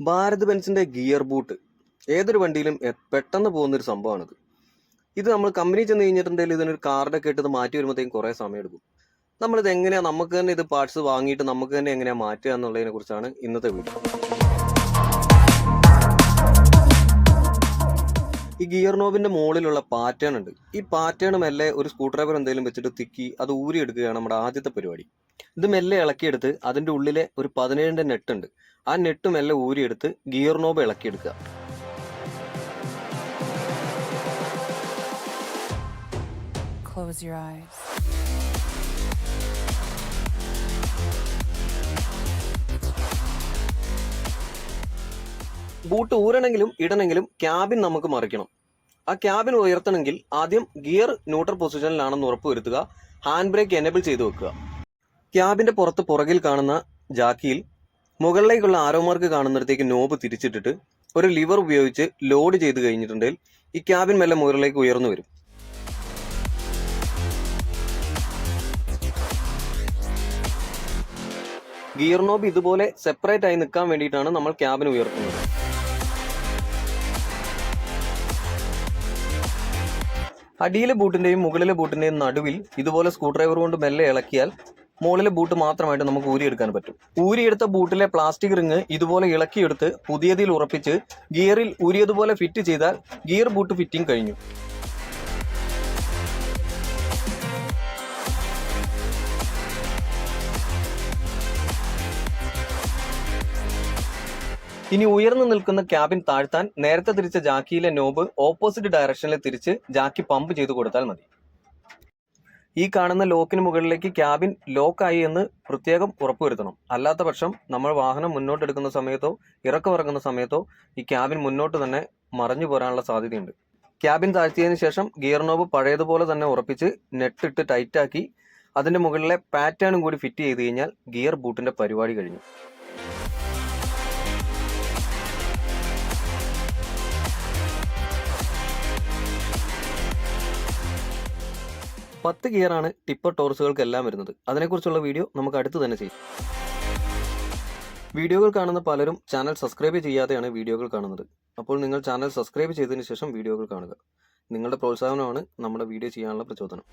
Bharat ബെൻസിന്റെ gear boot. ഏതൊരു വണ്ടിയിലും പെട്ടെന്ന് പോകുന്ന ഒരു സംഭവമാണിത്. ഇത് നമ്മൾ കമ്പനി ചെന്ന് കഴിഞ്ഞിട്ടുണ്ടെങ്കിൽ ഇതിനൊരു കാർഡൊക്കെ ഇട്ട് മാറ്റി വരുമ്പോഴത്തേക്കും കുറേ സമയം എടുക്കും നമ്മളിത് എങ്ങനെയാ നമുക്ക് തന്നെ ഇത് പാർട്സ് വാങ്ങിയിട്ട് നമുക്ക് തന്നെ എങ്ങനെയാ മാറ്റുക എന്നുള്ളതിനെ കുറിച്ചാണ് ഇന്നത്തെ വീഡിയോ. ഈ ഗിയർ നോബിന്റെ മുകളിലുള്ള പാറ്റേൺ ഉണ്ട്. ഈ പാറ്റേൺ മെല്ലെ ഒരു സ്ക്രൂ ഡ്രൈവർ എന്തെങ്കിലും വെച്ചിട്ട് തിക്കി അത് ഊരി എടുക്കുകയാണ് നമ്മുടെ ആദ്യത്തെ പരിപാടി. ഇത് മെല്ലെ ഇളക്കിയെടുത്ത് അതിന്റെ ഉള്ളിലെ ഒരു പതിനേഴിന്റെ നെറ്റ് ഉണ്ട് ആ നെട്ട് മെല്ലെ ഊരിയെടുത്ത് ഗിയർ നോബ് ഇളക്കിയെടുക്കുക. Close your eyes. ബൂട്ട് ഊരണെങ്കിലും ഇടണമെങ്കിലും ക്യാബിൻ നമുക്ക് മറിക്കണം. ആ ക്യാബിൻ ഉയർത്തണമെങ്കിൽ ആദ്യം ഗിയർ ന്യൂട്രൽ പൊസിഷനിലാണെന്ന് ഉറപ്പുവരുത്തുക. ഹാൻഡ് ബ്രേക്ക് എനേബിൾ ചെയ്തു വെക്കുക. ക്യാബിന്റെ പുറത്ത് പുറകിൽ കാണുന്ന ജാക്കിയിൽ മുകളിലേക്കുള്ള ആരോ മാർക്ക് കാണുന്നിടത്തേക്ക് നോബ് തിരിച്ചിട്ടിട്ട് ഒരു ലിവർ ഉപയോഗിച്ച് ലോഡ് ചെയ്ത് കഴിഞ്ഞിട്ടുണ്ടെങ്കിൽ ഈ ക്യാബിൻ മെല്ലെ മുകളിലേക്ക് ഉയർന്നു വരും. ഗിയർ നോബ് ഇതുപോലെ സെപ്പറേറ്റ് ആയി നിൽക്കാൻ വേണ്ടിയിട്ടാണ് നമ്മൾ ക്യാബിൻ ഉയർത്തുന്നത്. അടിയിലെ ബൂട്ടിന്റെയും മുകളിലെ ബൂട്ടിന്റെയും നടുവിൽ ഇതുപോലെ സ്ക്രൂ ഡ്രൈവർ കൊണ്ട് മെല്ലെ ഇളക്കിയാൽ മുകളിലെ ബൂട്ട് മാത്രമായിട്ട് നമുക്ക് ഊരിയെടുക്കാൻ പറ്റും. ഊരിയെടുത്ത ബൂട്ടിലെ പ്ലാസ്റ്റിക് റിങ് ഇതുപോലെ ഇളക്കിയെടുത്ത് പുതിയതിൽ ഉറപ്പിച്ച് ഗിയറിൽ ഊരിയതുപോലെ ഫിറ്റ് ചെയ്താൽ ഗിയർ ബൂട്ട് ഫിറ്റിംഗ് കഴിഞ്ഞു. ഇനി ഉയർന്നു നിൽക്കുന്ന ക്യാബിൻ താഴ്ത്താൻ നേരത്തെ തിരിച്ച ജാക്കിയിലെ നോബ് ഓപ്പോസിറ്റ് ഡയറക്ഷനിൽ തിരിച്ച് ജാക്കി പമ്പ് ചെയ്തു കൊടുത്താൽ മതി. ഈ കാണുന്ന ലോക്കിന് മുകളിലേക്ക് ക്യാബിൻ ലോക്കായി എന്ന് പ്രത്യേകം ഉറപ്പുവരുത്തണം. അല്ലാത്ത പക്ഷം നമ്മൾ വാഹനം മുന്നോട്ടെടുക്കുന്ന സമയത്തോ ഇറക്കമിറങ്ങുന്ന സമയത്തോ ഈ ക്യാബിൻ മുന്നോട്ട് തന്നെ മറഞ്ഞു പോരാനുള്ള സാധ്യതയുണ്ട്. ക്യാബിൻ താഴ്ത്തിയതിനു ശേഷം ഗിയർ നോബ് പഴയതുപോലെ തന്നെ ഉറപ്പിച്ച് നെട്ടിട്ട് ടൈറ്റാക്കി അതിന്റെ മുകളിലെ പാറ്റേണും കൂടി ഫിറ്റ് ചെയ്ത് കഴിഞ്ഞാൽ ഗിയർ ബൂട്ടിന്റെ പരിപാടി കഴിഞ്ഞു. പത്ത് ഗിയറാണ് ടിപ്പർ ടോർസുകൾക്കെല്ലാം വരുന്നത്. അതിനെക്കുറിച്ചുള്ള വീഡിയോ നമുക്ക് അടുത്ത് തന്നെ ചെയ്യാം. വീഡിയോകൾ കാണുന്ന പലരും ചാനൽ സബ്സ്ക്രൈബ് ചെയ്യാതെയാണ് വീഡിയോകൾ കാണുന്നത്. അപ്പോൾ നിങ്ങൾ ചാനൽ സബ്സ്ക്രൈബ് ചെയ്തതിന് ശേഷം വീഡിയോകൾ കാണുക. നിങ്ങളുടെ പ്രോത്സാഹനമാണ് നമ്മുടെ വീഡിയോ ചെയ്യാനുള്ള പ്രചോദനം.